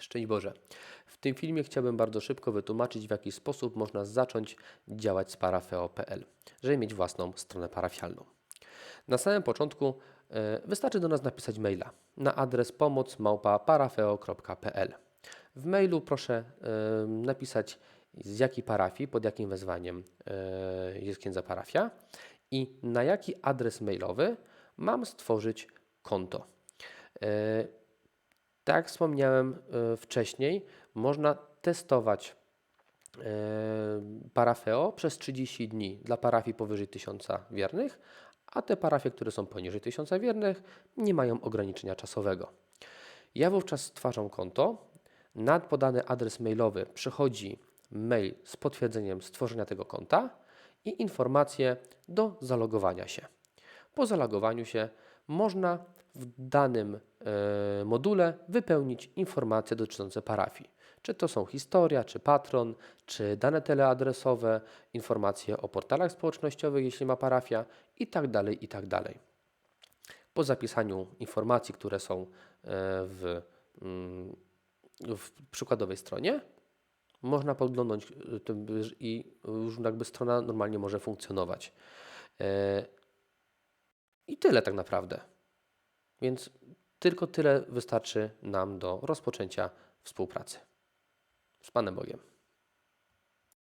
Szczęść Boże. W tym filmie chciałbym bardzo szybko wytłumaczyć, w jaki sposób można zacząć działać z parafeo.pl, żeby mieć własną stronę parafialną. Na samym początku e, wystarczy do nas napisać maila na adres pomoc@parafeo.pl. W mailu proszę e, napisać z jakiej parafii, pod jakim wezwaniem e, jest księdza parafia i na jaki adres mailowy mam stworzyć konto. Jak wspomniałem e, wcześniej, można testować e, parafeo przez 30 dni dla parafii powyżej 1000 wiernych, a te parafie, które są poniżej 1000 wiernych, nie mają ograniczenia czasowego. Ja wówczas stwarzam konto, na podany adres mailowy przychodzi mail z potwierdzeniem stworzenia tego konta i informacje do zalogowania się. Po zalogowaniu się można w danym e, module wypełnić informacje dotyczące parafii. Czy to są historia, czy patron, czy dane teleadresowe, informacje o portalach społecznościowych, jeśli ma parafia i tak dalej, i tak. Po zapisaniu informacji, które są e, w, mm, w przykładowej stronie, można podglądnąć e, i już jakby strona normalnie może funkcjonować. I tyle tak naprawdę. Więc tylko tyle wystarczy nam do rozpoczęcia współpracy. Z Panem Bogiem.